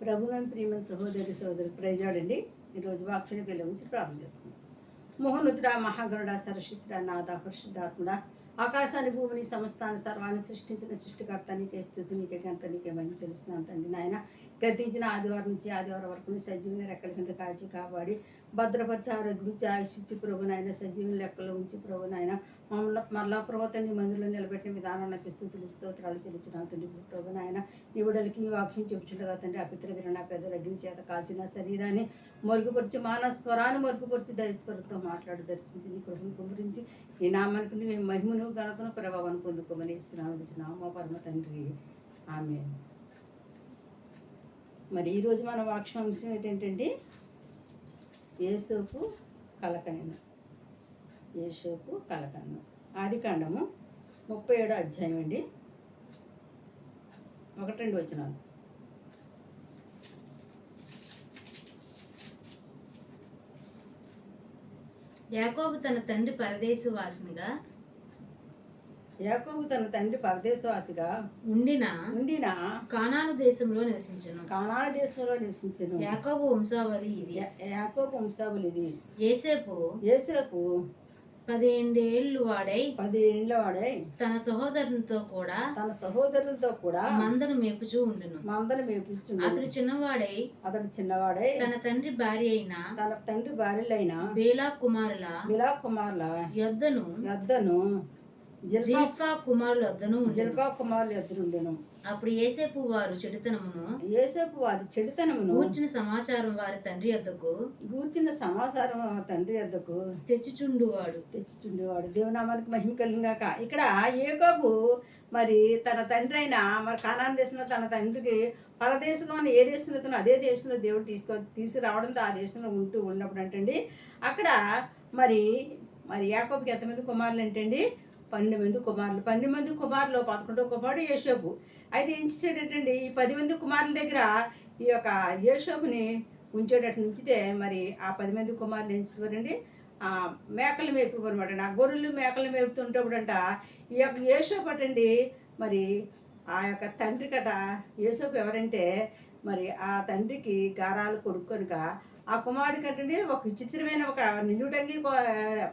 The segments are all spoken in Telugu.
ప్రభునంద్ ప్రియమైన సహోదరి సహోదరి ప్రజాడండి ఈరోజు వాక్షునికి వెళ్ళి ప్రార్థన చేస్తున్నాం. మోహనుద్ర మహాగరుడ సరస్వతిర నాథ పరిశుద్ధాత్ముడ ఆకాశాన్ని భూమిని సమస్తాన్ని సర్వాన్ని సృష్టించిన సృష్టికర్త నీకే స్థితి నీకే గంత నీకే మహిమ తెలుస్తున్నాను తండ్రి నాయన. గతించిన ఆదివారం నుంచి ఆదివారం వరకు సజీవుని రెక్కల కింద కాచి కాపాడి భద్రపరిచి ఆరోగ్యం ఇచ్చి ఆయుష్ ప్రభునాయన సజీవుని లెక్కలో ఉంచి ప్రభునాయన మమ్మల్ని మరలా ప్రభుత్వం నీ మందులో నిలబెట్టిన విధానం నాకు స్థుతులు స్తోత్రాలు చెల్లించిన తండ్రి ప్రభునాయన ఈ విడలికి ఈ వాక్యం చెప్పుచుండగా తండ్రి అపిత్ర విరణ పెద్దల అగ్ని చేత కాల్చిన శరీరాన్ని మరుగుపరిచి మానవ స్వరాన్ని మరుగుపరిచి దయస్వరంతో మాట్లాడి దర్శించి నీ కృపను కుమరించి ఈ నామానికి నీ మహిమను ఘనతను ప్రభావాన్ని పొందుకోమని ఇస్తున్నాను నామ పరమ తండ్రి. ఆమె మరి ఈరోజు మన వాక్షాంశం ఏంటంటే ఏసోపు కలకన్న ఏసోపు కలకన్న ఆది కాండము ముప్పై ఏడో అధ్యాయం అండి. ఒకటి రెండు వచ్చినాలు యాకోబు తన తండ్రి పరదేశవాసినిగా యాకోబు తన తండ్రి పరదేశవాసిగా ఉండిన ఉండిన కానాను దేశంలో నివసించను. కానాడ దేశంలో నివసించను. యాకోబు వంశావళి ఇది. యాకోబు వంశావళి ఇది. ఏసేపు ఏసేపు పదిహేండేళ్ళు వాడై పదిహేనుల వాడే తన సహోదరునితో కూడా తన సహోదరులతో కూడా మందను మేపుచూ ఉండును. మందను మేపించుండు అతడు చిన్నవాడై అతడు చిన్నవాడే తన తండ్రి భార్య అయిన తన తండ్రి భార్యలైన బేలా కుమారుల బిలా కుమార్ల యొద్దను యొద్దను జిల్ఫా కుమారుల వద్దను. జిల్పా కుమారుల యొద్దనుండెను అప్పుడు ఏసేపు వారు చెడుతనమును ఏసేపు వారి చెడుతనమును కూర్చిన సమాచారం వారి తండ్రి వద్దకు గూర్చిన సమాచారం తండ్రి యొద్దకు తెచ్చుచుండువాడు. తెచ్చుచుండేవాడు. దేవునామానికి మహిమ కలిగాక ఇక్కడ ఏకోబు మరి తన తండ్రి అయిన మరి కానాన్ దేశంలో తన తండ్రికి పరదేశంలో ఏ దేశంలో తనో అదే దేశంలో దేవుడు తీసుకొ తీసుకురావడంతో ఆ దేశంలో ఉంటూ ఉన్నప్పుడు అంటండి అక్కడ మరి మరి యాకోబుకి ఎంతమంది కుమారులు ఏంటండి పన్నెండు మంది కుమారులు. పన్నెండు మంది కుమారులు పదకొండో కుమారుడు యేషోబు అయితే ఏం చేసేటండి ఈ పది మంది కుమారుల దగ్గర ఈ యొక్క యేషోబుని ఉంచేటట్టు ఉంచితే మరి ఆ పది మంది కుమారులు ఏం చేసేవారండి? ఆ మేకలు మేపు అనమాట నా గొర్రెలు మేకలు మేపుతుంటప్పుడంట ఈ యొక్క యేసోపు అటండి మరి ఆ యొక్క తండ్రి కట యేసోపు ఎవరంటే మరి ఆ తండ్రికి గారాలు కొడుకు కనుక ఆ కుమారుడి కట్టండి ఒక విచిత్రమైన ఒక నిలుడంగి కొ-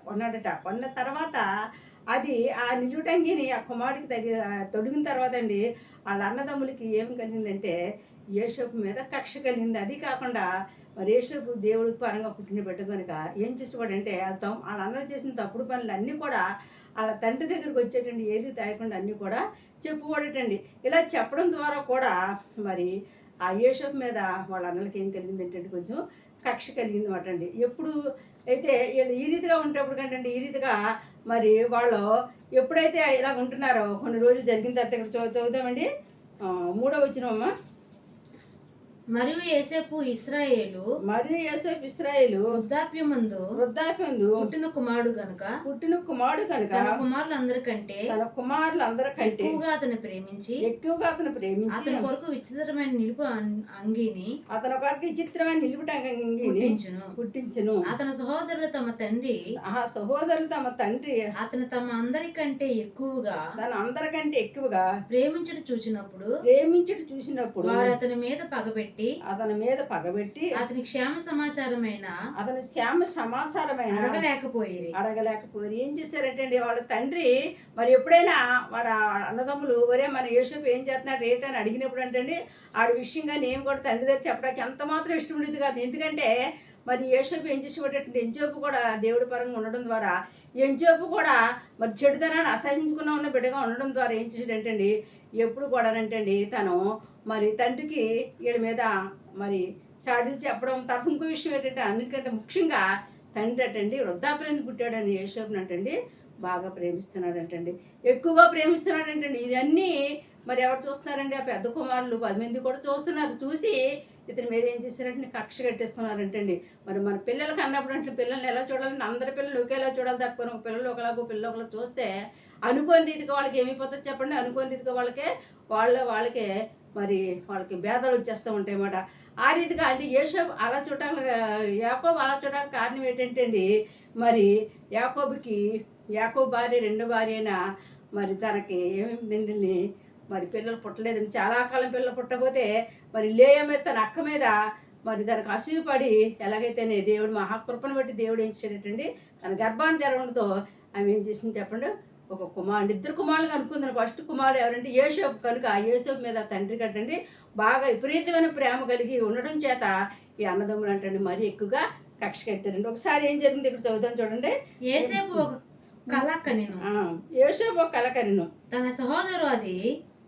కొన్నాడట. కొన్న తర్వాత అది ఆ నిలుటంగిని ఆ కుమారుడికి తగి తొడిగిన తర్వాత అండి వాళ్ళ అన్నదమ్ములకి ఏం కలిగిందంటే యేషోపు మీద కక్ష కలిగింది. అది కాకుండా మరి యేషోపు దేవుడికి పరంగా పుట్టిన బిడ్డ కనుక ఏం చేసేవాడంటే వాళ్ళ వాళ్ళ అన్నలు చేసిన తప్పుడు పనులు అన్నీ కూడా వాళ్ళ తండ్రి దగ్గరికి వచ్చేటండి. ఏది తాగకుండా అన్నీ కూడా చెప్పుకోడటండి ఇలా చెప్పడం ద్వారా కూడా మరి ఆ యేషోపు మీద వాళ్ళ అన్నలకి ఏం కలిగింది ఏంటంటే కొంచెం కక్ష కలిగింది అనమాట అండి. ఎప్పుడు అయితే వీళ్ళు ఈ రీతిగా ఉండేప్పుడు కంటే ఈ రీతిగా మరి వాళ్ళు ఎప్పుడైతే ఇలా ఉంటున్నారో కొన్ని రోజులు జరిగిన తర్వాత ఇక్కడ చదువుతామండి చదువుదామండి. మూడో వచ్చినమ్మా మరియు ఏసేపు ఇస్రాయేలు మరియు యేసోపు ఇస్రాయేలు వృద్ధాప్యమందు వృద్ధాప్యందు పుట్టిన కుమారుడు గనుక పుట్టిన కుమారుడు కనుక తన కుమారులందరికంటే తన కుమారులు అందరికంటే ఎక్కువగా అతను ప్రేమించి ఎక్కువగా అతను ప్రేమించి అతని కొరకు విచిత్రమైన నిలుపు అంగీని అతను ఒకరికి విచిత్రమైన నిలుపుటంగిని పుట్టించును. పుట్టించును. అతని సహోదరులు తమ తండ్రి ఆ సహోదరులు తమ తండ్రి అతను తమ అందరికంటే ఎక్కువగా తన అందరికంటే ఎక్కువగా ప్రేమించుట చూచినప్పుడు ప్రేమించుట చూసినప్పుడు వారు అతని మీద పగబెట్టి అతని మీద పగబెట్టి అతని క్షేమ సమాచారమైన అతని శ్యామ సమాచారమైన అడగలేకపోయేది అడగలేకపోయారు. ఏం చేశారంటే వాళ్ళ తండ్రి? మరి ఎప్పుడైనా వారి అన్నదమ్ములు ఒరే మన యేసోపు ఏం చేస్తున్నాడు రేట్ అని అడిగినప్పుడు అంటే ఆడి విషయంగా నేను కూడా తండ్రి దగ్గర చెప్పడానికి ఎంత మాత్రం ఇష్టం ఉండేది కాదు. ఎందుకంటే మరి యేసోపు ఏం చేసేటంటే ఎంచోపు కూడా దేవుడి పరంగా ఉండడం ద్వారా ఎంచోపు కూడా మరి చెడుతనాన్ని అసహించుకున్న ఉన్న బిడ్డగా ఉండడం ద్వారా ఏం చేసాడంటండి ఎప్పుడు కూడా అంటండి తను మరి తండ్రికి వీడి మీద మరి చాడీలు చెప్పడం తర్వాత ఇంకో విషయం ఏంటంటే అన్నిటికంటే ముఖ్యంగా తండ్రి అటండి వృద్ధాప్యం పుట్టాడని యేషోపుని అంటండి బాగా ప్రేమిస్తున్నాడంటండి. ఎక్కువగా ప్రేమిస్తున్నాడంటండి. ఇవన్నీ మరి ఎవరు చూస్తున్నారండి? ఆ పెద్ద కుమారులు పది మంది కూడా చూస్తున్నారు. చూసి ఇతని మీద ఏం చేశారంటే కక్ష కట్టేసుకున్నారంటండి. మరి మన పిల్లలకి అన్నప్పుడు అంటే పిల్లల్ని ఎలా చూడాలంటే అందరి పిల్లలు ఒకేలా చూడాలి తక్కువ పిల్లలు ఒకలాగో పిల్లలు ఒకలా చూస్తే అనుకోని రీతిగా వాళ్ళకి ఏమైపోతుంది చెప్పండి? అనుకోని రీతిగా వాళ్ళకే వాళ్ళ వాళ్ళకే మరి వాళ్ళకి భేదాలు వచ్చేస్తూ ఉంటాయన్నమాట ఆ రీతిగా అంటే యేషోబు అలా చూడడానికి యాకోబు అలా చూడడానికి కారణం ఏంటంటే అండి మరి యాకోబుకి యాకోబు భార్య రెండు భార్య అయినా మరి తనకి ఏమేమి మరి పిల్లలు పుట్టలేదని చాలా కాలం పిల్లలు పుట్టకపోతే మరి లేయ మీద తన అక్క మీద మరి దానికి అసూయపడి ఎలాగైతేనే దేవుడు మహాకృపను బట్టి దేవుడు ఏం చేయటండి తన గర్భాన్ని తెరవడంతో ఆమె ఏం చేసింది చెప్పండి? ఒక కుమారుడు ఇద్దరు కుమారులు అనుకుంది. ఫస్ట్ కుమారుడు ఎవరంటే యేసోపు. కనుక ఆ యేసోపు మీద తండ్రి కట్టండి. బాగా విపరీతమైన ప్రేమ కలిగి ఉండడం చేత ఈ అన్నదమ్ములు అంటండి మరీ ఎక్కువగా కక్ష కట్టారండి. ఒకసారి ఏం జరిగింది? ఇక్కడ చదువుతాం చూడండి. ఏసేపు ఒక కళ కనెను ఆ, యేసోపు ఒక కలకరిను తన సహోదరు అది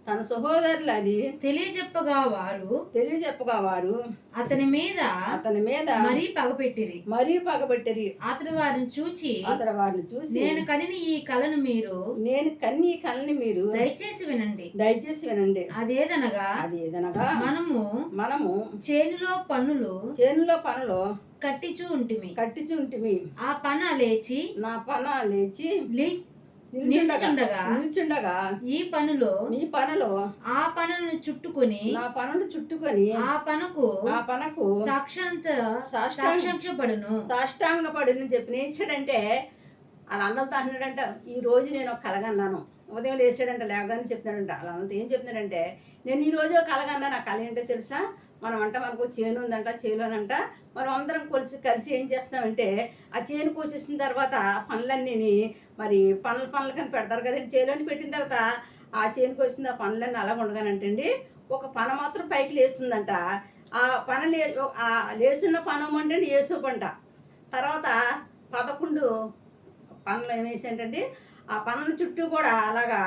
తన సహోదరులు అది తెలియజెప్పగా వారు తెలియజెప్పగా వారు అతని మీద అతని మీద మరీ పగపెట్టిరి. మరీ పగబెట్టరి అతడు వారిని చూచి అతడు వారిని చూసి నేను కనిన ఈ కళను మీరు నేను కన్ని కళ్ళని మీరు దయచేసి వినండి. దయచేసి వినండి. అదేదనగా అది ఏదనగా మనము మనము చేనులో పన్నులు చేనులో పనులు కట్టిచూ ఉంటిమి. కట్టించి ఉంటిమి. ఆ పన లేచి నా పన లేచి నిల్చుండగా ఈ పనులో నీ పనులు ఆ పనులను చుట్టుకొని నా పనులు చుట్టుకొని ఆ పనకు ఆ పనకు సాక్షాంత సాష్టాంగ పడిని చెప్పి నేర్చాడంటే అలా అన్నంత అంటున్నాడంట ఈ రోజు నేను ఒక కలగన్నాను ఉదయం లేచాడంట లేవగానే చెప్తున్నాడంట. అలా అనంత ఏం చెప్తున్నాడంటే నేను ఈ రోజు కలగన్నా నా కళ ఏంటో తెలుసా? మనం అంట మనకు చేను ఉందంట చేలోనంట మనం అందరం కలిసి కలిసి ఏం చేస్తామంటే ఆ చేను కోసేసిన తర్వాత ఆ పనులన్నీ మరి పనుల పనులు కానీ పెడతారు కదండి. చేలోని పెట్టిన తర్వాత ఆ చేను కోసిన ఆ పనులన్నీ అలా ఉండగానంటండి ఒక పన మాత్రం పైకి లేస్తుందంట. ఆ పన లే ఆ లేస్తున్న పనం అంటే ఏసు పంట తర్వాత పదకొండు పనులు ఏమేసేంటంటే ఆ పనుల చుట్టూ కూడా అలాగా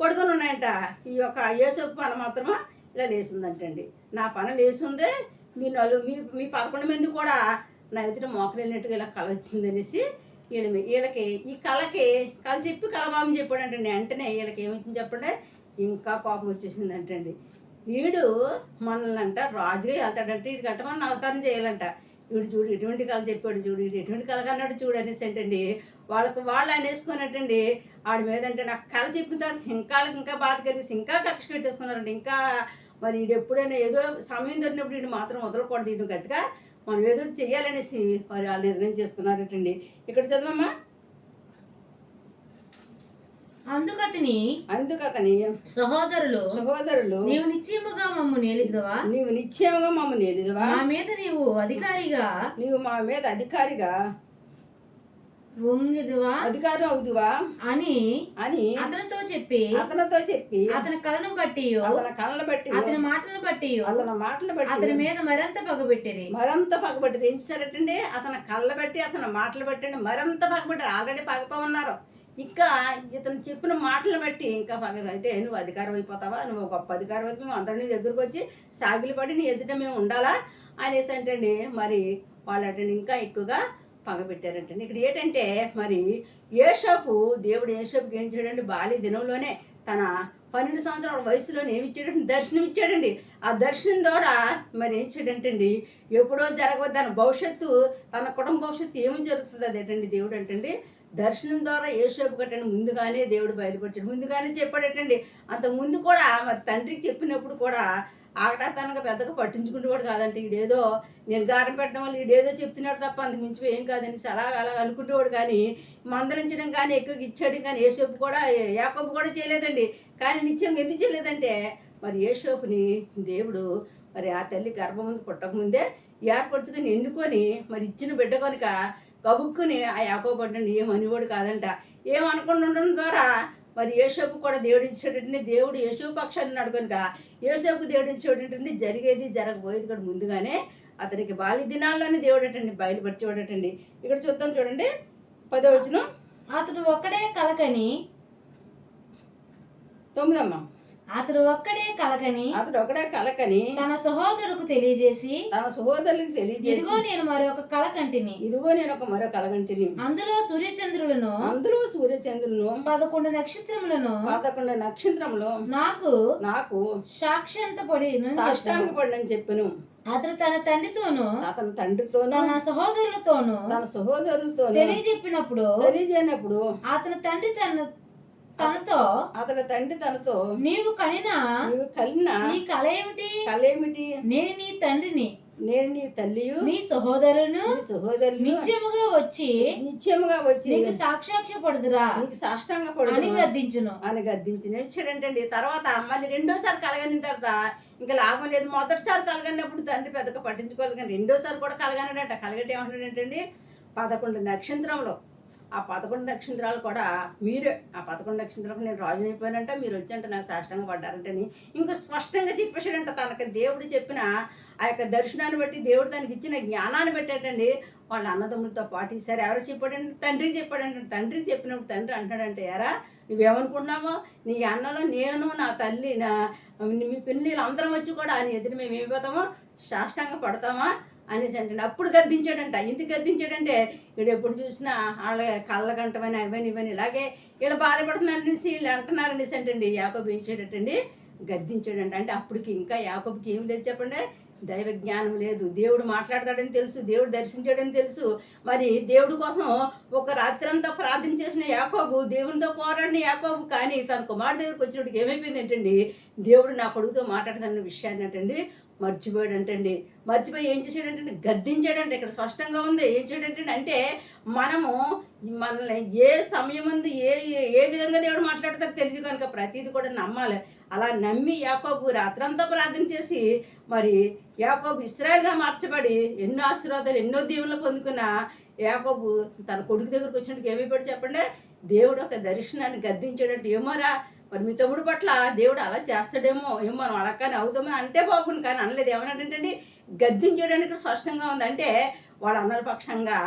పడుకొని ఉన్నాయంట. ఈ యొక్క ఏసోపు పన మాత్రమే ఇలా లేచిందంటండి. నా పని లేచిందే మీ నలు మీ మీ పదకొండు మంది కూడా నా ఎదుట వెళ్ళినట్టుగా ఇలా కళ వచ్చిందనేసి వీళ్ళ మీ- వీళ్ళకి ఈ కళకి కళ చెప్పి కలబాబు చెప్పాడంటండి. వెంటనే వీళ్ళకి ఏమొచ్చింది చెప్పండి? ఇంకా కోపం వచ్చేసింది అంటండి వీడు మనల్ని అంట రాజుగా వెళ్తాడంటే. వీడికి గట్ట మనం నమస్కారం చేయాలంట. వీడు చూడు ఎటువంటి కళ చెప్పాడు చూడు వీడు ఎటువంటి కళ కన్నాడు చూడు అనేసి అంటండి. వాళ్ళకు వాళ్ళు అనేసుకున్నట్టండి. ఆడి మీద అంటే నాకు కళ చెప్పిన తర్వాత ఇంకా వాళ్ళకి ఇంకా బాధ కలిగి ఇంకా కక్ష పెట్టేసుకున్నారండి ఇంకా మరి వీడు ఎప్పుడైనా ఏదో సమయం దొరికినప్పుడు వీడు మాత్రం వదలకూడదు వీడు గట్టిగా మనం ఏదో ఒకటి చెయ్యాలనేసి మరి వాళ్ళు నిర్ణయం చేసుకున్నారటండి. ఇక్కడ చదవమ్మా. అందుకతని అందుకు అతని సహోదరులు సహోదరులు నీవు నిశ్చయముగా మమ్ము నేలిదవా నీవు నిశ్చయంగా మమ్మల్ని ఎలిదవా మా మీద నీవు అధికారిగా నీవు మా మీద అధికారిగా వంగిదువా? అధికారం అవుదువా అని అని అతనితో చెప్పి అతనితో చెప్పి అతని కళను బట్టి అతని కళ్ళ బట్టి అతని మాటలను బట్టి అతని మాటలు బట్టి అతని మీద మరింత పగబెట్టిరి. మరంత పగబట్టి ఏం చేశారటండి? అతని కళ్ళ బట్టి అతని మాటలు బట్టి మరంత పగబట్టారు. ఆల్రెడీ పగతో ఉన్నారు. ఇంకా ఇతను చెప్పిన మాటలు బట్టి ఇంకా పగ అంటే నువ్వు అధికారం అయిపోతావా? నువ్వు గొప్ప అధికారం అయితే మేము అందరం నీ దగ్గరకు వచ్చి సాగిలి పడి నీ ఎదుట మేము ఉండాలా? అనేసి అంటండి. మరి వాళ్ళు అంటే ఇంకా ఎక్కువగా పగబెట్టారంటండి. ఇక్కడ ఏంటంటే మరి ఏషోపు దేవుడు ఏషోపుకి ఏం చేయడండి? బాల్య దినంలోనే తన పన్నెండు సంవత్సరాల వయసులోనే ఏమి ఇచ్చాడంటే దర్శనం ఇచ్చాడండి. ఆ దర్శనం ద్వారా మరి ఏం చేయడంటండి? ఎప్పుడో జరగవద్దు తన భవిష్యత్తు తన కుటుంబ భవిష్యత్తు ఏమి జరుగుతుంది అదేటండి దేవుడు అంటండి? దర్శనం ద్వారా ఏషోపు కట్టండి ముందుగానే దేవుడు బయలుపరిచాడు. ముందుగానే చెప్పాడటండి. అంత ముందు కూడా మరి తండ్రికి చెప్పినప్పుడు కూడా ఆకటాతనగా పెద్దగా పట్టించుకునేవాడు కాదంటే ఈడేదో గారం పెట్టడం వల్ల ఈడేదో చెప్తున్నాడు తప్ప అంతకు మించి ఏం కాదని అలా అలా అనుకుంటేవాడు కానీ మందరించడం కానీ ఎక్కువగా ఇచ్చాడు కానీ ఏ షోపు కూడా యాకోబు కూడా చేయలేదండి. కానీ నిత్యం ఎందుకు చేయలేదంటే మరి ఏ షోపుని దేవుడు మరి ఆ తల్లి గర్భం ముందు పుట్టకముందే ఏర్పరచుకొని ఎన్నుకొని మరి ఇచ్చిన బిడ్డ కనుక కబుక్కుని ఆ యాకోబు ఏమనివాడు కాదంట. ఏమనుకుంటుండడం ఉండడం ద్వారా మరి యేసోపు కూడా దేవుడు ఇచ్చేటంటే దేవుడు యేసోపు పక్షాన్ని ఉన్నాడు కనుక యేసోపు దేవుడు ఇచ్చేటంటే జరిగేది జరగబోయేది కూడా ముందుగానే అతనికి బాల్య దినాల్లోనే దేవుడు అటండి బయలుపరిచేవాడటండి. ఇక్కడ చూద్దాం చూడండి. పదో వచ్చిన అతడు ఒక్కడే కలకని తొమ్మిదమ్మ. అతడు ఒక్కడే కలకని అతడు ఒకడే కలకని తన సహోదరులకు తెలియజేసి తన సహోదరులకు తెలియజేసి ఇదిగో నేను మరొక కల కంటిని ఇదిగో నేను ఒక మరో కలగంటిని. అందులో సూర్యచంద్రులను అందులో సూర్యచంద్రులను పదకొండు నక్షత్రములను పదకొండు నక్షత్రములు నాకు నాకు సాక్షాంత పడి సాష్టాంగ పడని చెప్పను. అతడు తన తండ్రితోను అతని తండ్రితోనూ తన సహోదరులతోను తన సహోదరులతో తెలియజెప్పినప్పుడు తెలియజేయనప్పుడు అతని తండ్రి తన తనతో అతని తండ్రి తనతో నీవు కనిన? నీవు కలిగిన నీ కళ ఏమిటి? కళ ఏమిటి నేను నీ తండ్రిని. నేను నీ తల్లియు? నీ సహోదరులను నీ సహోదరులు నిత్యముగా వచ్చి నిత్యముగా వచ్చి నీకు సాక్షాక్ష పడుదురా. నీకు సాష్టాంగ అని పడు గద్దించును. అని గద్దించి నేర్చాడంటండి తర్వాత మళ్ళీ రెండోసారి కలగని తర్వాత ఇంకా లాభం లేదు. మొదటిసారి కలగనప్పుడు తండ్రి పెద్దగా పట్టించుకోవాలి కానీ రెండోసారి కూడా కలగనడంట. కలగటం ఏమంటాడంటండి పదకొండు నక్షత్రంలో. ఆ పదకొండు నక్షత్రాలు కూడా మీరే ఆ పదకొండు నక్షత్రాలకు నేను రాజునైపోయానంటే మీరు వచ్చంటే నాకు సాష్టంగా పడ్డారంటని ఇంకా స్పష్టంగా చెప్పేశాడంట తనకి. దేవుడు చెప్పిన ఆ యొక్క దర్శనాన్ని బట్టి దేవుడు తనకి ఇచ్చిన జ్ఞానాన్ని పెట్టాడండి వాళ్ళ అన్నదమ్ములతో పాటు ఈసారి ఎవరు చెప్పాడంటే తండ్రికి చెప్పాడంటే. తండ్రికి చెప్పినప్పుడు తండ్రి అంటాడంటే ఎరా నువ్వేమనుకున్నావో నీ అన్నలో నేను నా తల్లి నా మీ పిల్లలు అందరం వచ్చి కూడా నీ ఎదురు మేము ఏమైపోతామో? సాష్టంగా పడతామా? అనేసి అంటే అప్పుడు గద్దించాడంట. ఎందుకు గద్దించాడంటే వీడు ఎప్పుడు చూసినా వాళ్ళ కళ్ళ గంటమని అవని ఇవని ఇలాగే వీళ్ళు బాధపడుతున్నారు అనేసి వీళ్ళు అంటున్నారు అనేసి అంటండి. యాకబు ఏం గద్దించాడంట. అంటే అప్పటికి ఇంకా యాకబుకి ఏం లేదు చెప్పండి. దైవ జ్ఞానం లేదు. దేవుడు మాట్లాడతాడని తెలుసు. దేవుడు దర్శించాడని తెలుసు. మరి దేవుడి కోసం ఒక రాత్రంతా ప్రార్థన చేసిన యాకోబు దేవునితో పోరాడిన యాకోబు కానీ తన కుమారుడు దగ్గరికి వచ్చినప్పటికి ఏమైపోయింది ఏంటండి దేవుడు నా కొడుకుతో మాట్లాడదన్న విషయాన్ని అంటండి. మర్చిపోయాడు అంటండి మర్చిపోయి ఏం చేశాడంటే గద్దించాడండి ఇక్కడ స్పష్టంగా ఉంది. ఏం చేయడంటే అంటే మనము మనల్ని ఏ సమయం ఉంది ఏ ఏ- విధంగా దేవుడు మాట్లాడతారో తెలియదు కనుక ప్రతిదీ కూడా నమ్మాలి. అలా నమ్మి యాకోబు రాత్రంతా ప్రార్థన చేసి మరి యాకోబు ఇస్రాయల్గా మార్చబడి ఎన్నో ఆశీర్వాదాలు ఎన్నో దీవులు పొందుకున్న యాకోబు తన కొడుకు దగ్గరకు వచ్చినట్టు ఏమైపోయాడు చెప్పండి? దేవుడు ఒక దర్శనాన్ని గద్దించాడంటే. ఏమోరా మరి మీ తమ్ముడు పట్ల దేవుడు అలా చేస్తాడేమో ఏమో మనం అలా కానీ అవుతామని అంటే బాగుంది కానీ అనలేదు. ఏమన్నాడంటే గద్దించడానికి స్పష్టంగా ఉంది. అంటే వాడు అన్నల పక్షంగా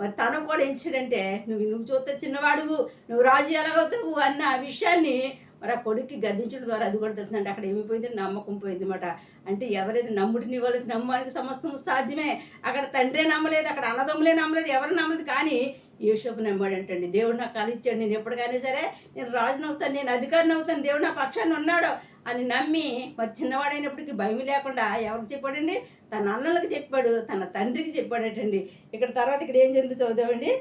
మరి తను కూడా ఎంచాడంటే నువ్వు నువ్వు చూస్తే చిన్నవాడువు నువ్వు రాజు ఎలాగవుతావు అన్న విషయాన్ని మరి ఆ కొడుక్కి గద్దించడం ద్వారా అది కూడా తెలుస్తుందంటే అక్కడ ఏమైపోయింది? నమ్మకం పోయింది అనమాట అంటే ఎవరైతే నమ్ముడిని వాళ్ళకి నమ్మడానికి సమస్తం సాధ్యమే. అక్కడ తండ్రే నమ్మలేదు అక్కడ అన్నదమ్ములే నమ్మలేదు ఎవరు నమ్మలేదు. కానీ యేషోపు నమ్మాడంటండి దేవుడు నాకు కలిచ్చాడు నేను ఎప్పటికైనా సరే నేను రాజును అవుతాను నేను అధికారిని అవుతాను దేవుడు నా పక్షాన్ని ఉన్నాడు అని నమ్మి మరి చిన్నవాడైనప్పటికీ భయం లేకుండా ఎవరికి చెప్పాడండి? తన అన్నలకు చెప్పాడు తన తండ్రికి చెప్పాడటండి. ఇక్కడ తర్వాత ఇక్కడ ఏం జరిగింది చదువుదామండి.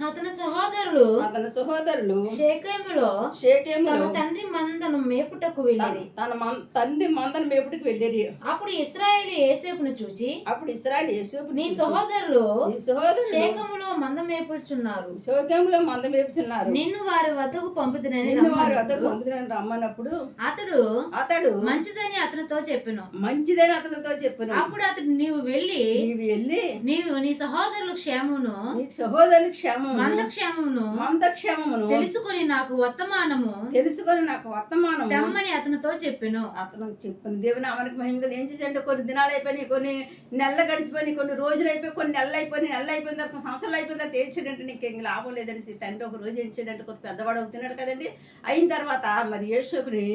అతని సహోదరులు అతని సహోదరులు షేకేములో తన షేకేములో తండ్రి మందను మేపుటకు వెళ్ళిరి. తన తండ్రి మందను మేపుడికి వెళ్ళేది అప్పుడు ఇస్రాయేల్ ఏసేపును చూచి అప్పుడు ఇస్రాయల్ యేసోపు నీ సహోదరులు నీ సహోదరులు శేఖములో మంద మేపుచున్నారు. శోకంలో మంద మేపుచున్నారు. నిన్ను వారి వద్దకు పంపుతునని నిన్ను వారు వద్దకు పంపుతున్నాను రమ్మన్నప్పుడు అతడు అతడు మంచిదని అతనితో చెప్పెను. మంచిదని అతనితో చెప్పను. అప్పుడు అతడు నీవు వెళ్ళి నీవు వెళ్ళి నీవు నీ సహోదరుల క్షేమమును నీ సహోదరుని క్షేమము మంద క్షేమమును మంద క్షేమమును తెలుసుకొని నాకు వర్తమానము తెలుసుకొని నాకు వర్తమానం తెమ్మని అతనితో చెప్పెను. అతను చెప్పాను. దేవుని అమనికి మహిమలు ఏం చేశాడంటే కొన్ని దినాలు అయిపోయినాయి కొన్ని నెలలు గడిచిపోయినాయి కొన్ని రోజులు అయిపోయి కొన్ని నెలలు అయిపోయినాయి నెలలు అయిపోయిన తర్వాత కొన్ని సంవత్సరాలు అయిపోయిన తర్వాత తెలిసాడంటే నీకు ఇంక లాభం లేదనేసి తండ్రి ఒక రోజు ఏం చేశాడంటే కొంత పెద్దవాడు అవుతున్నాడు కదండి. అయిన తర్వాత మరి యేషోపుని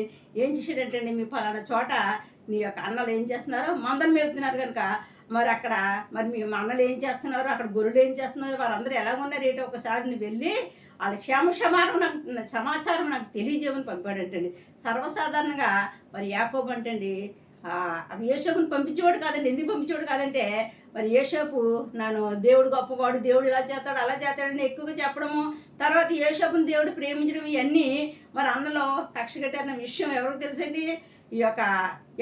ఏం చేశాడంటే మీ పలానా చోట నీ యొక్క అన్నలు ఏం చేస్తున్నారో మందను మేపుతున్నారు కనుక మరి అక్కడ మరి మీ అన్నలు ఏం చేస్తున్నారు? అక్కడ గొర్రెలు ఏం చేస్తున్నారు? వారందరూ ఎలా ఉన్నారు? ఏంటో? ఒకసారి నువ్వు వెళ్ళి వాళ్ళ క్షేమ క్షమానం నాకు సమాచారం నాకు తెలియజేయమని పంపాడంటండి. సర్వసాధారణంగా మరి యాకోబు అంటండి అవి అది యేషోపుని పంపించేవాడు కాదండి. ఎందుకు పంపించేవాడు కాదంటే మరి యేషోపు నన్ను దేవుడు గొప్పవాడు దేవుడు ఇలా చేస్తాడు అలా చేస్తాడని ఎక్కువగా చెప్పడము తర్వాత యేషోపుని దేవుడు ప్రేమించడం ఇవన్నీ మరి అన్నలో కక్ష కట్టారన్న విషయం ఎవరికి తెలుసండి? ఈ యొక్క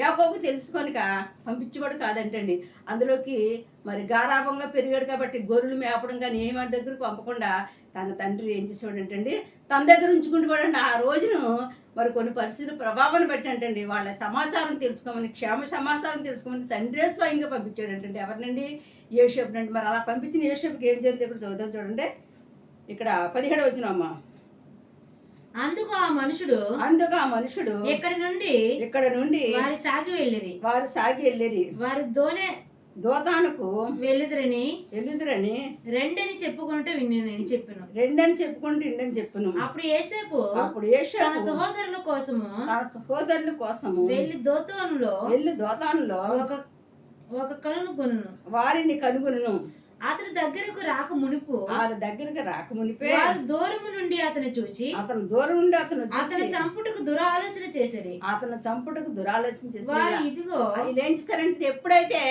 యాకోబు తెలుసుకొనిక పంపించేవాడు కాదంటండి. అందులోకి మరి గారాభంగా పెరిగాడు కాబట్టి గొర్రెలు మేపడం కానీ ఏమాటి దగ్గరకు పంపకుండా తన తండ్రి ఏం చేసేవాడంటండి. తన దగ్గర ఉంచుకుంటేవాడండి ఆ రోజును మరి కొన్ని పరిస్థితులు ప్రభావం పెట్టంటండి అంటండి. వాళ్ళ సమాచారం తెలుసుకోమని క్షేమ సమాచారం తెలుసుకోమని తండ్రే స్వయంగా పంపించాడంటండి ఎవరినండి? యేషోపు మరి అలా పంపించిన యేషోపుకి ఏం జరిగింది? ఇప్పుడు చూద్దాం చూడండి. ఇక్కడ పదిహేడు వచ్చినామ్మా అందుకు ఆ మనుషుడు అందుకు ఆ మనుషుడు ఎక్కడి నుండి? ఇక్కడ నుండి? వారి సాగి వెళ్ళిరి. వారు సాగి వెళ్ళిరి. వారి దోనె దోతానుకు వెళ్ళిదిరని వెళ్ళిదురని రెండని చెప్పుకుంటే విని చెప్పాను. రెండని చెప్పుకుంటూ ఇండని చెప్పును. అప్పుడు ఏసేపు అప్పుడు తన యేషోపు సహోదరుల కోసము తన సహోదరుల కోసము వెళ్ళి దోతోనులో వెళ్ళి దోతానులో ఒక ఒక కొనును వారిని కనుగొను అతని దగ్గరకు రాక మునుపు వారి దగ్గరికి రాకమునిపే వారు దూరము నుండి అతని చూచి అతను దూరం నుండి అతను అతని చంపుటకు దురాలోచన చేసిరి. అతను చంపుటకు దురాలోచన వారు చేసి ఇదిగో వీళ్ళు ఏం చేస్తారంటే ఎప్పుడైతే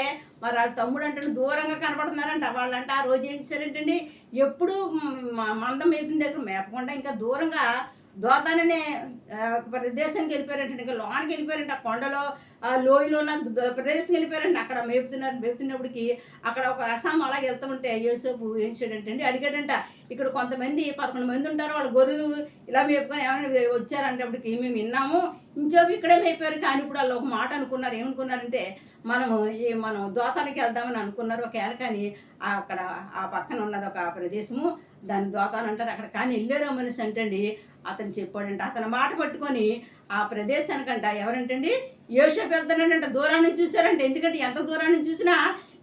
మరి వాళ్ళ తమ్ముడు అంటే దూరంగా కనపడుతున్నారంట వాళ్ళంట ఆ రోజు ఏం చేశారంటండి ఎప్పుడు మందం మేపిన దగ్గర మేపకుండా ఇంకా దూరంగా దోతాననే ఒక ప్రదేశానికి వెళ్ళిపోయారంటే ఇంకా లోనికి వెళ్ళిపోయారంటే ఆ కొండలో ఆ లోయలో ఉన్న ద- ప్రదేశం వెళ్ళిపోయారంటే అక్కడ మేపుతున్నారు మేపుతున్నప్పటికి అక్కడ ఒక అసాం అలా వెళ్తూ ఉంటే యోసేపు ఏం చేయడంటే అడిగాడంట ఇక్కడ కొంతమంది పదకొండు మంది ఉంటారు వాళ్ళు గొర్రెలు ఇలా మేపుకొని ఏమైనా వచ్చారంటే అప్పటికి మేము విన్నాము ఇంచేపు ఇక్కడే మేపారు కానీ ఇప్పుడు వాళ్ళు ఒక మాట అనుకున్నారు ఏమనుకున్నారంటే మనము ఈ మనం దోతానికి వెళ్దామని అనుకున్నారు ఒకవేళ కానీ అక్కడ ఆ పక్కన ఉన్నది ఒక ప్రదేశము దాని దోతాను అంటారు అక్కడ కానీ వెళ్ళారు మనిషి అంటే అండి అతను చెప్పాడంట. అతని మాట పట్టుకొని ఆ ప్రదేశానికంట ఎవరంటండి? యోసేపు వెళ్తానంటే దూరం నుంచి చూశారంటే. ఎందుకంటే ఎంత దూరం నుంచి చూసినా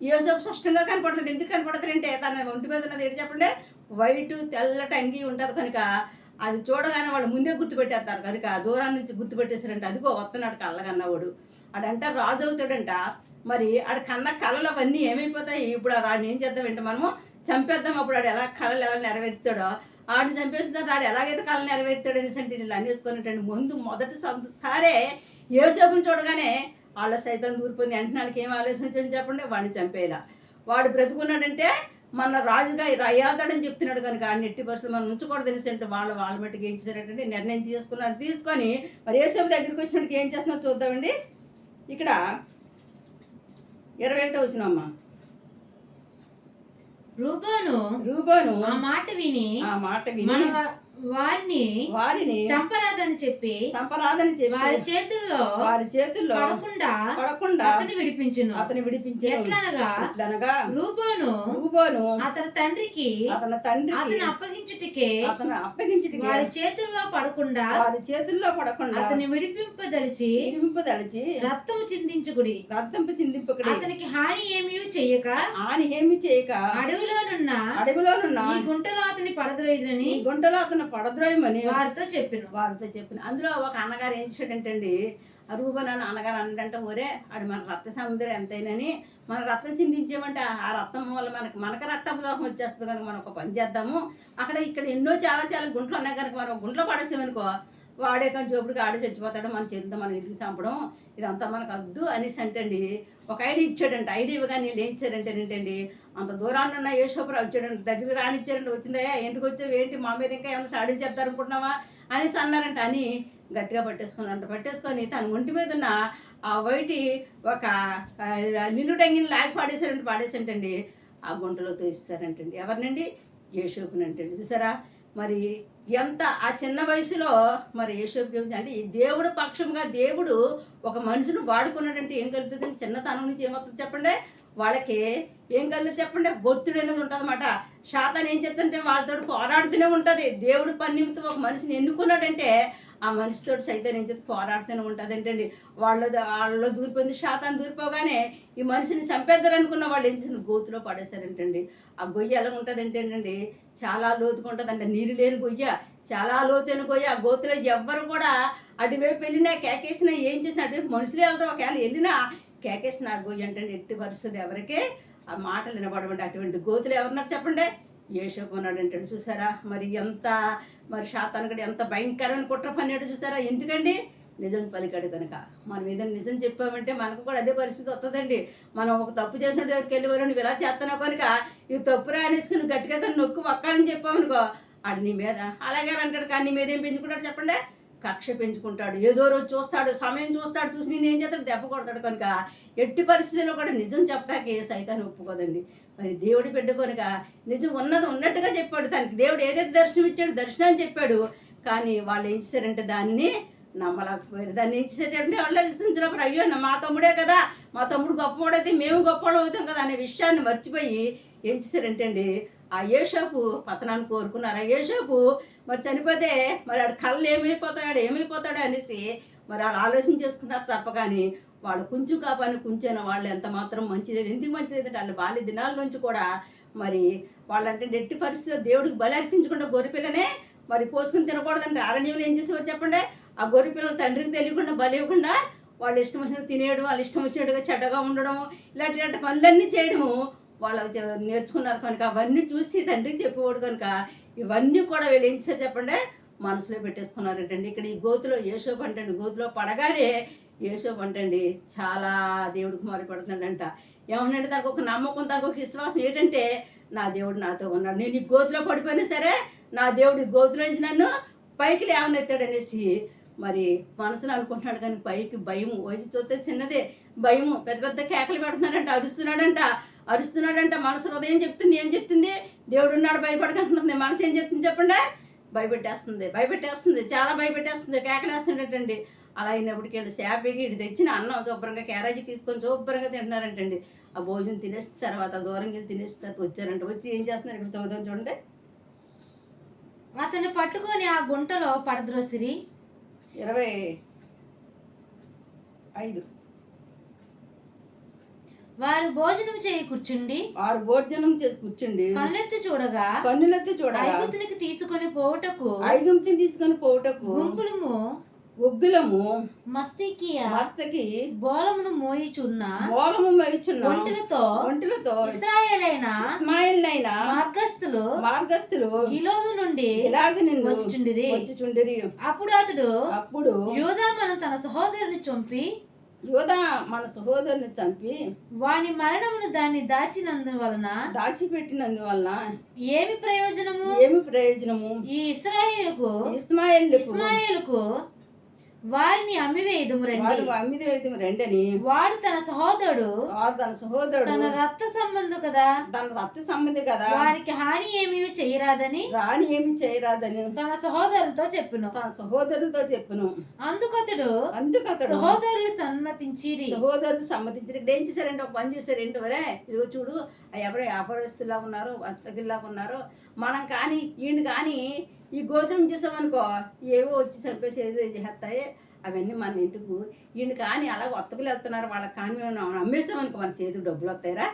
యోసేపు స్పష్టంగా కనపడుతుంది ఎందుకు కనపడుతుందంటే తన ఒంటి మీద ఉన్నది ఏంటి చెప్పండి? వైట్ తెల్లటి అంగి ఉంటుంది కనుక అది చూడగానే వాళ్ళు ముందే గుర్తుపెట్టేస్తారు. కనుక దూరం నుంచి గుర్తుపెట్టేశారంటే. అదిగో వస్తున్నాడు కళ్ళగన్నవాడు. అడంట రాజు అవుతాడంట. మరి ఆడ కన్న కళలు అవన్నీ ఏమైపోతాయి? ఇప్పుడు ఆ రాడిని ఏం చేద్దామంటే మనము? చంపేద్దాం. అప్పుడు ఆడు ఎలా కళలు ఎలా నెరవేరుతాడో ఆడిని చంపేసిన తర్వాత ఆడు ఎలాగైతే కళ నెరవేర్తాడు అనేసి అంటే వీళ్ళు అనేసుకున్నట్టండి ముందు మొదటి సారే ఏసేపుని చూడగానే వాళ్ళ సైతం దూరిపోయింది. వెంటనే వాళ్ళకి ఏం ఆలోచన వచ్చింది చెప్పండి. వాడిని చంపేలా వాడు బ్రతుకున్నాడంటే మన రాజుగా అయ్యాతాడని చెప్తున్నాడు కనుక ఆ నెట్టి బస్సులు మనం ఉంచకూడదు అనేసి వాళ్ళు వాళ్ళ మట్టుకు ఏం చేశారంటే నిర్ణయం తీసుకున్నారు తీసుకొని మరి ఏసేపు దగ్గరికి వచ్చినట్టుకి ఏం చేస్తున్నారో చూద్దామండి. ఇక్కడ ఇరవై ఒకటో వచ్చినామ్మా రూబోను రూబోను ఆ మాట విని ఆ మాట మన విని వా- వారిని వారిని చంపరాదని చెప్పి సంపరాదని వారి చేతుల్లో వారి చేతుల్లో పడకుండా పడకుండా అతని విడిపించును. అతని విడిపించారు ఎట్లనగా ఎట్లనగా రూబోను రూబోను అతని తండ్రికి అతని తండ్రికి అతని అప్పగించుటికే అతను అప్పగించుటికి వారి చేతుల్లో పడకుండా వారి చేతుల్లో పడకుండా అతని విడిపింపదలిచి ఇరింపదలిచి రక్తము చిందించుకుడి. రక్తంపు చిందింపకడి. అతనికి హాని ఏమీ చేయక ఆని ఏమి చేయక అడవిలోనున్న అడవిలోనున్న ఈ గుంటలో అతని పడద్రోయిదని గుంటలో అతను పడద్రోయమని. వారితో చెప్పిన వారితో చెప్పిన. అందులో ఒక అన్నగారు ఏం చేశాడంటండి ఆ రూపన్ అని అన్నగారు అన్నదంటే ఒరే ఆడు మన రక్త సముద్రం ఎంతైనని మన రక్తం చిందించామంటే ఆ రక్తం వల్ల మనకి మనకు రక్త దోహం వచ్చేస్తుంది కనుక మనం ఒక పని చేద్దాము. అక్కడ ఇక్కడ ఎన్నో చాలా చాలా గుంటలు ఉన్నాయి కనుక మనం గుంట్లో పడేసామనుకో వాడే కానీ జోపుడికి ఆడే చచ్చిపోతాడు మన చేతితో మనం ఇంటికి చంపడం? ఇదంతా మనకు వద్దు అనేసి అంటండి. ఒక ఐడి ఇచ్చాడంట. ఐడి ఇవ్వగానే వీళ్ళు ఏం చేశారంటే ఏంటండి? అంత దూరాన్ని ఉన్న యేషోపురావు వచ్చాడంట. దగ్గర రానిచ్చారండి వచ్చిందా? ఎందుకు వచ్చావు? ఏంటి? మా మీద ఇంకా ఏమైనా సాడీలు చెప్తారనుకుంటున్నావా? అనేసి అన్నారంట. అని గట్టిగా పట్టేసుకున్నారంట. పట్టేసుకొని తన ఒంటి మీద ఉన్న ఆ వైటి ఒక నిన్ను టంగిని లాగి పాడేశారంట. పాడేసంటండి ఆ గుంటలో తోయిస్తారంటండి ఎవరినండి? యేషోపునంటండి చూసారా? మరి ఎంత ఆ చిన్న వయసులో మరి యేషోపు గురించి అంటే ఈ దేవుడు పక్షంగా దేవుడు ఒక మనిషిని వాడుకున్నాడంటే ఏం కలుగుతుంది? చిన్నతనం నుంచి ఏమవుతుంది చెప్పండి? వాళ్ళకి ఏం కలుగుతుంది చెప్పండి? బొత్తుడు అనేది ఉంటుంది అనమాట శాతాన్ని ఏం చేస్తుంటే వాళ్ళతో పోరాడుతూనే ఉంటుంది. దేవుడు పని నిమిత్తం ఒక మనిషిని ఎన్నుకున్నాడంటే ఆ మనిషితో సైతం నేను చేస్తే పోరాడుతూనే ఉంటుంది. ఏంటండి? వాళ్ళ వాళ్ళలో దూరిపోయింది శాతాన్ని దూరిపోగానే ఈ మనిషిని చంపేద్దారనుకున్న వాళ్ళు ఏం చేసిన గోతులో పడేశారంటండి. ఆ గొయ్య ఎలా ఉంటుంది ఏంటండి? చాలా లోతుగా ఉంటుంది అంటే నీరు లేని గొయ్య. చాలా లోతైన గొయ్య. ఆ గోతులో ఎవ్వరు కూడా అటువైపు వెళ్ళినా కేకేసినా ఏం చేసినా అటువైపు మనుషులు వెళ్ళరు ఒకవేళ వెళ్ళినా కేకేసిన ఆ గొయ్య అంటే ఎట్టి పరిస్థితులు ఎవరికే ఆ మాటలు వినపడమంటే అటువంటి గోతులు ఎవరున్నారు చెప్పండి? ఏషోపు ఉన్నాడు అంటాడు చూసారా? మరి ఎంత మరి శాతానికి ఎంత భయంకరమైన కుట్ర పన్నాడు చూసారా? ఎందుకండి? నిజం పలికాడు కనుక. మనం ఏదైనా నిజం చెప్పామంటే మనకు కూడా అదే పరిస్థితి వస్తుందండి మనం ఒక తప్పు చేసిన దగ్గరికి వెళ్ళేవారు నువ్వు ఇలా చేస్తున్నావు కనుక ఇది తప్పురా అనేసి గట్టిగా నొక్కు ఒక్కాలని చెప్పామనుకో ఆడు నీ మీద అలాగే అంటాడు. కానీ నీ మీద ఏం పెంచుకుంటాడు చెప్పండి. కక్ష పెంచుకుంటాడు. ఏదో రోజు చూస్తాడు సమయం చూస్తాడు చూసి నేను ఏం చేస్తాడు? దెబ్బ కొడతాడు కనుక ఎట్టి పరిస్థితుల్లో కూడా నిజం చెప్పడానికి ఏ సైతాన్ని ఒప్పుకోదండి. మరి దేవుడి బిడ్డ కనుక నిజం ఉన్నది ఉన్నట్టుగా చెప్పాడు. తనకి దేవుడు ఏదైతే దర్శనం ఇచ్చాడు దర్శనాన్ని చెప్పాడు. కానీ వాళ్ళు ఏం చేశారంటే దానిని నమ్మలేకపోయారు. దాన్ని ఏం చేశారంటే వాళ్ళు విశ్వించినప్పుడు అయ్యో నా- మా తమ్ముడే కదా మా తమ్ముడు గొప్పవాడైతే మేము గొప్పవాడు అవుతాం కదా అనే విషయాన్ని మర్చిపోయి ఏం చేశారంటే అండి ఆ ఏషాపు పతనాన్ని కోరుకున్నారు. ఆ ఏషాపు మరి చనిపోతే మరి ఆడు కళ్ళు ఏమైపోతాడు ఏమైపోతాడు అనేసి మరి వాళ్ళు ఆలోచన చేసుకున్నారు తప్ప కానీ వాళ్ళు కుంచు కాపాని కొంచెం వాళ్ళు ఎంత మాత్రం మంచిది ఎందుకు మంచిది అంటే వాళ్ళ బాల్య దినాల నుంచి కూడా మరి వాళ్ళంటే నెట్టి పరిస్థితిలో దేవుడికి బలి అర్పించకుండా గొర్రెపిల్లనే మరి కోసుకుని తినకూడదంటే అరణ్యంలో ఏం చేసేవారు చెప్పండి? ఆ గొర్రెపిల్లలు తండ్రికి తెలియకుండా బలి ఇవ్వకుండా వాళ్ళు ఇష్టం వచ్చినట్టు తినేయడం వాళ్ళు ఇష్టం వచ్చినట్టుగా చెడ్డగా ఉండడం ఇలాంటి ఇలాంటి పనులన్నీ చేయడము వాళ్ళు నేర్చుకున్నారు కనుక అవన్నీ చూసి తండ్రికి చెప్పేవాడు కనుక ఇవన్నీ కూడా వీళ్ళు ఏం చేశారు చెప్పండి? మనసులో పెట్టేసుకున్నారంటండి. ఇక్కడ ఈ గోతులో యేసోపు అంటండి గోతులో పడగానే యేసోపు అంటండి చాలా దేవుడికి మారిపడుతుందంట ఏమన్నంటే దానికి ఒక నమ్మకం దానికి ఒక విశ్వాసం ఏంటంటే నా దేవుడు నాతో ఉన్నాడు. నేను ఈ గోతులో పడిపోయినా సరే నా దేవుడు ఈ గోతులో నన్ను పైకి లేవనెత్తాడనేసి మరి మనసులో అనుకుంటున్నాడు కానీ పైకి భయం వయసు చూస్తే చిన్నదే. భయము. పెద్ద పెద్ద కేకలు పెడుతున్నాడంట అరుస్తున్నాడంట. అరుస్తున్నాడంట మనసు హృదయం చెప్తుంది ఏం చెప్తుంది? దేవుడు ఉన్నాడు భయపడకంటుంది మనసు ఏం చెప్తుంది చెప్పండి? భయపెట్టేస్తుంది భయపెట్టేస్తుంది చాలా భయపెట్టేస్తుంది కేకలేస్తుండటండి. అలా అయినప్పటికీ వీళ్ళు శాపీకి ఇటు తెచ్చిన అన్నం శుభ్రంగా క్యారేజీ తీసుకొని శుభ్రంగా తింటున్నారంటండి. ఆ భోజనం తినేసిన తర్వాత దూరంగా వెళ్ళి తినేసిన తర్వాత వచ్చారంట. వచ్చి ఏం చేస్తున్నారు ఇక్కడ చదువుదాం చూడండి. అతన్ని పట్టుకొని ఆ గుంటలో పడద్రోసిరి. ఇరవై ఐదు. వారు భోజనం చేయి కూర్చుండి. ఆరు భోజనం చేసి కూర్చుండి. కళ్ళెత్తి చూడగా కన్నులెత్తి చూడాలి ఐగుప్తునికి తీసుకొని పోవుటకు ఐగుప్తిని తీసుకొని పోవుటకు గుంపులము ఉగ్గులము మస్తీకియ మస్తకి బోలమును మోయిచున్న మూలము మయిచున్న ఒంటిలతో ఒంటిలతో ఇస్రాయేలైన ఇస్మాయిల్ మార్గస్థులు మార్గస్థులు గిలోదు నుండి ఇలాగ నిన్ను వచ్చుచుండిరి. వచ్చుచుండిరి. అప్పుడు అతడు అప్పుడు యోధా మన తన సహోదరుని చంపి యోధా మన సహోదరుని చంపి వాని మరణమును దాన్ని దాచినందువలన దాచిపెట్టినందువలన ఏమి ప్రయోజనము? ఏమి ప్రయోజనము? ఈ ఇస్రాయేలుకు ఇస్మాయిల్ ఇస్మాయేలుకు వారిని అమ్మివేయదుము రండి. వైద్యం రెండని. వాడు తన సహోదరుడు. వారు తన సహోదరుడు. తన రక్త సంబంధం కదా. తన రక్త సంబంధి కదా. వారికి హాని ఏమీ చేయరాదని. రాణి ఏమి చేయరాదని. తన సహోదరులతో చెప్పును. తన సహోదరులతో చెప్పును. అందుకతడు అందుకు అతడు సహోదరులు సమ్మతించిరి. సహోదరులు సమ్మతించి ఏం చేశారంటే ఒక పని చేశారంటే వరే. ఇదిగో చూడు ఎవరో వ్యాపారస్తులా ఉన్నారు వర్తకుల్లాగా ఉన్నారు. మనం కానీ ఈయన కానీ ఈ గోధుమ చేసామనుకో ఏవో వచ్చి చంపేసి ఏదో చేస్తాయి. అవన్నీ మనం ఎందుకు? ఈయన కానీ అలా వర్తకులు వెళ్తున్నారు. వాళ్ళకి కానీ మేము అమ్మేసామనుకో మన చేతికి డబ్బులు వస్తాయిరా.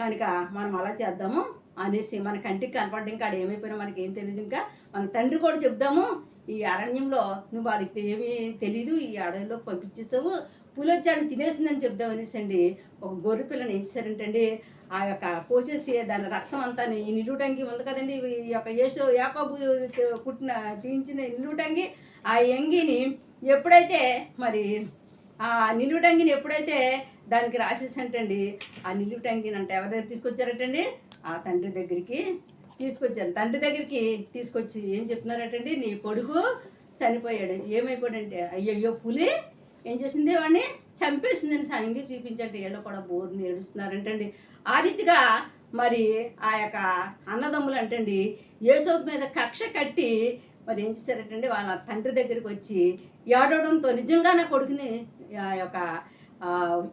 కనుక మనం అలా చేద్దాము అనేసి మన కంటికి కనపడ్డ ఇంకా ఆడ ఏమైపోయినా మనకి ఏం తెలియదు ఇంకా. మన తండ్రి కూడా చెప్దాము. ఈ అరణ్యంలో నువ్వు వాడికి ఏమీ తెలీదు. ఈ అడవిలో పంపించేసావు. పులి తినేసిందని చెప్దాం అనేసి అండి. ఒక గొర్రె పిల్లని ఏంచారంటండి ఆ యొక్క పోసేసి దాని రక్తం అంతా ఈ నిలువుటంగి ఉంది కదండి ఈ యొక్క యేసు యాకోబు పుట్టిన తీయించిన నిలువుటంగి ఆ ఎంగిని ఎప్పుడైతే మరి ఆ నిలువుటంగిని ఎప్పుడైతే దానికి రాసేసంటండి ఆ నిలువుటంగిని అంటే ఎవరి దగ్గర తీసుకొచ్చారటండి? ఆ తండ్రి దగ్గరికి తీసుకొచ్చారు. తండ్రి దగ్గరికి తీసుకొచ్చి ఏం చెప్తున్నారటండి నీ కొడుకు చనిపోయాడు. ఏమైపోయాడంటే అయ్యయ్యో పులి ఏం చేసింది వాడిని? చంపేసిందని సంగి చూపించండి. వీళ్ళు కూడా బోర్ని ఏడుస్తున్నారంటండి. ఆ రీతిగా మరి ఆ యొక్క అన్నదమ్ములు అంటండి యేసోపు మీద కక్ష కట్టి మరి ఏం చేశారంటండి? వాళ్ళ తండ్రి దగ్గరికి వచ్చి ఏడవడంతో నిజంగా నా కొడుకుని ఆ యొక్క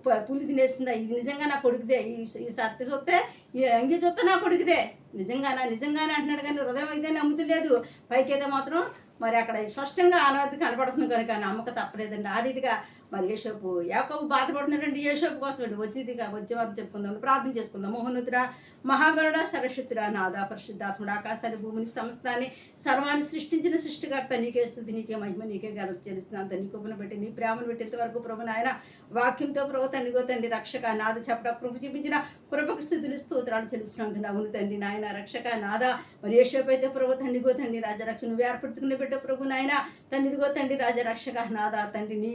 ప- పులి తినేస్తుందా? ఇది నిజంగా నా కొడుకుదే. ఈ ఈ సత్తి చూస్తే ఈ అంగి చూస్తే నా కొడుకుదే. నిజంగానా? నిజంగానే? అంటున్నాడు కానీ హృదయం అయితే నమ్ముతలేదు. అయితే మాత్రం మరి అక్కడ స్పష్టంగా ఆనవద్దు కనపడుతుంది కనుక నమ్మక తప్పలేదండి. ఆ రీతిగా మరి యశోపు యాకోబు బాధపడుతున్నాడండి యేషోపు కోసం అండి. వచ్చింది వచ్చే వారు చెప్పుకుందాం ప్రార్థన చేసుకుందాం. మోహనుతుర మహాగరుడ సరస్వతుర నాదా పరిశుద్ధాత్ముడు ఆకాశాన్ని భూమిని సమస్తాన్ని సర్వాన్ని సృష్టించిన సృష్టికర్త నీకే స్థుతి నీకే మహిమ నీకే ఘనత చెల్లిస్తున్నంత నీ కుప్పను పెట్టి నీ ప్రేమను పెట్టేంత వరకు ప్రభు నాయన వాక్యంతో ప్రభు తండ్రిగో తండ్రి రక్షక నాద చెప్పడ కృప చూపించిన కృపకు స్థితులు స్తోత్రాలు చెల్లించినందుకు అవును తండ్రి నాయన రక్షక నాద మరి యేషోపు అయితే ప్రభు తండ్రిగో తండ్రి రాజరక్ష నువ్వు ఏర్పరచుకుని పెట్టే ప్రభు నాయన. తండ్రి తండ్రి రాజరక్షక నాద తండ్రి నీ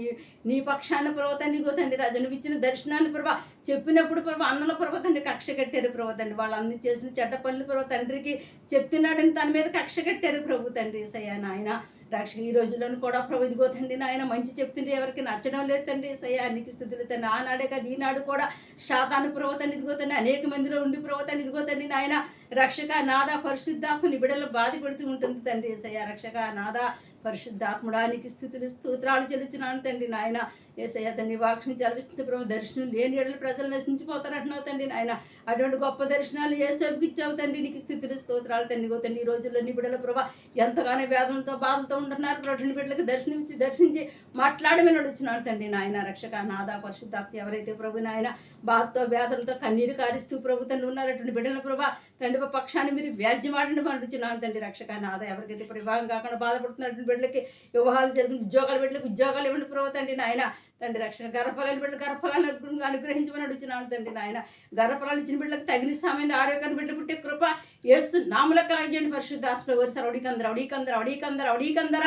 నీ పక్షాన ప్రభు తండ్రి గో తండ్రి రాజు నువ్వు ఇచ్చిన దర్శనాన్ని ప్రభా చెప్పినప్పుడు ప్రభు అన్నల ప్రభు తండ్రి కక్ష కట్టారు ప్రభు తండ్రి. వాళ్ళందరూ చేసిన చెడ్డ పనులు ప్రభు తండ్రికి చెప్తున్నాడని తన మీద కక్ష కట్టారు ప్రభు తండ్రి సయ్యా నాయన. రక్ష ఈ రోజుల్లోనూ కూడా ప్రభు ఇదిగో తండ్రి నాయన మంచి చెప్తుంటే ఎవరికి నచ్చడం లేదు తండ్రి. సయ్యా అన్నికి స్థితులు తండ్రి. ఆనాడే కాదు ఈనాడు కూడా శాతాను ప్రభు తండ్రి ఇదిగో తండ్రి అనేక మందిలో ఉండి ప్రభు ఇదిగోతండి ఇదిగో తండ్రి నాయన రక్షక నాద పరిశుద్ధాత్మని బిడలు బాధ పెడుతూ ఉంటుంది తండ్రి. సయ్యా రక్షక నాద పరిశుద్ధాత్ముడానికి స్థుతులు స్తోత్రాలు చెల్లించినాను తండ్రి నాయన. ఏసయ్య తండ్రి వాక్షని చదివిస్తుంది ప్రభు దర్శనం లేని ఏళ్ళు ప్రజలు నశించిపోతారంటున్నావు తండ్రి నాయన. అటువంటి గొప్ప దర్శనాలు ఏ సబ్బిచ్చావు తండ్రి. నీకు స్థితులు స్తోత్రాలు తండ్రి తండ్రి. ఈ రోజుల్లో నీ బిడ్డల ప్రభా ఎంతగానో వేదంతో బాధలతో ఉంటున్నారు. రెండు బిడ్డలకు దర్శనమిచ్చి దర్శించి మాట్లాడమని అడుగుతున్నాను తండ్రి నాయన రక్షక నాదా పరిశుద్ధాప్తి ఎవరైతే ప్రభు నాయన బాధతో వేదలతో కన్నీరు కారిస్తూ ప్రభు తండ్రి అటువంటి బిడ్డల ప్రభా తండ్రి పక్షాన్ని మీరు వ్యాజ్యమాడని అడుగుతున్నాను తండ్రి రక్షక నాద. ఎవరికైతే ఇప్పుడు వివాహం కాకుండా బాధపడుతున్నటువంటి బిడ్డలకి వివాహాలు జరిగిన ఉద్యోగాలు బిడ్డలకు ఉద్యోగాలు ఇవ్వండి ప్రభు తండ్రి నాయన. తండ్రి రక్షణ గర్భఫలాలు బిడ్డలు గర్భఫలాలు అనుగ్రహించమని అడుగుతున్నాను తండ్రి నాయన. గర్భఫలాలు ఇచ్చిన బిడ్డలకు తగిన సమయం ఆరోగ్యాన్ని బిడ్డ పుట్టే కృప వేస్తు నామల కలగజేయండి పరిశుద్ధాత్మ వరుస అడికందర అడికందర అడికందర అడికందర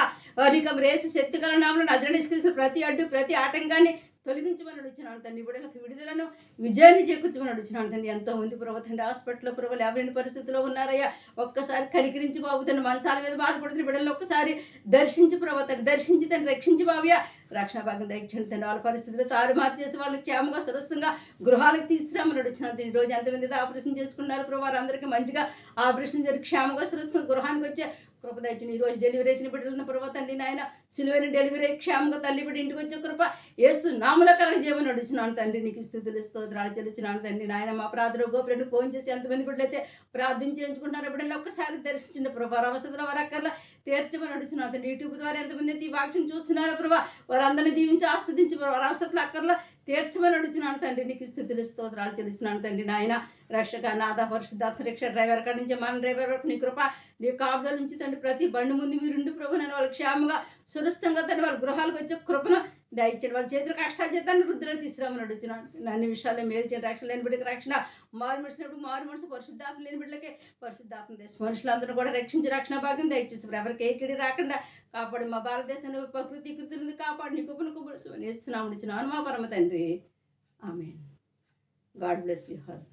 అడికం రేసి శక్తిగల నామలను అద్రణిస్కరిసిన ప్రతి అడ్డు ప్రతి ఆటంకాన్ని తొలగించమని వచ్చినాడు తండ్రి బిడ్డలకు విడుదలను విజయాన్ని చేకూర్చమని వచ్చినాడు తండ్రి. ఎంతో మంది ప్రభు తండ్రి హాస్పిటల్లో ప్రభు లేవలేని పరిస్థితిలో ఉన్నారయ్యా. ఒక్కసారి కనికరించి బాబు తండ్రి మంచాల మీద బాధపడుతున్న బిడ్డలను ఒక్కసారి దర్శించి ప్రభు తండ్రి దర్శించి తండ్రి రక్షించి బాబుయా రక్షణ భాగం దయచండి తండ్రి వాళ్ళ పరిస్థితులు తారుమారు చేసి వాళ్ళు క్షేమంగా సురస్థంగా గృహాలకు తీసుకురామని వచ్చినాడు తండ్రి. రోజు ఎంతమంది ఆపరేషన్ చేసుకున్నారు ప్రభు వారందరికీ మంచిగా ఆపరేషన్ జరిగి క్షేమంగా సురస్థంగా గృహానికి వచ్చే కృప దయచండి ఈ రోజు డెలివరీ అయిన బిడ్డలను ప్రభు తండ్రి నాయన. సిలువైన డెలివరీ క్షేమంగా తల్లి బిడ్డ ఇంటికి వచ్చే కృప. ఏస్తు నామల కలగజేయమని నడుచున్నాను తండ్రి నీకు స్థితులు స్తోత్రాలు చెల్లించినాను తండ్రి నాయన. మా ప్రార్థన గోపులను ఫోన్ చేసి ఎంతమంది బిడ్డలైతే ప్రార్థన చేయించుకుంటున్నారు బిడ్డలు ఒక్కసారి దర్శించండి ప్రభా. వసతుల వరకల్లా తీర్చమని నడుచున్నాను తండ్రి. యూట్యూబ్ ద్వారా ఎంతమంది అయితే ఈ వాక్యం చూస్తున్నారో ప్రభా వారందరినీ దీవించి ఆస్వాదించి వారి వసతుల అక్కర్లో తీర్చమని అడుగుతున్నాను తండ్రి నీకు స్థితులు స్తోత్రాలు చెల్లిస్తున్నాను తండ్రి నాయన. రక్షక నాథ పరిశుద్ధాత్మ రక్ష డ్రైవర్ కాడి నుంచి మన డ్రైవర్ వరకు నీ కృప నీ కాపుదల నుంచి తండ్రి ప్రతి బండి ముందు మీరుండి ప్రభు నన్ను వాళ్ళు క్షేమంగా సురస్థంగా తండ్రి వాళ్ళ గృహాలకు వచ్చే కృపను దయచేయండి. వాళ్ళ చేతులు కష్టాలు చేస్తాను రుద్ర తీసుకురామని అడుగుతున్నాను అన్ని విషయాల్లో మేలు చేయడం. రక్షణ లేని బిడ్డకి రక్షణ. మారు మనిషినప్పుడు మారు మనసు పరిశుద్ధాత్మ లేని బిడ్డలకే పరిశుద్ధాత్మ దేశం. మనుషులందరూ కూడా రక్షించి రక్షణ భాగం దయచేసి. ఎవరికి ఏకిడి రాకుండా కాపాడు మా భారతదేశంలో ప్రకృతి కృతులను కాపాడు నీ కుప్పను కుప్పలు ఇచ్చినాను మా పరమ తండ్రి. ఆమె గాడ్ బ్లెస్ యూ హర్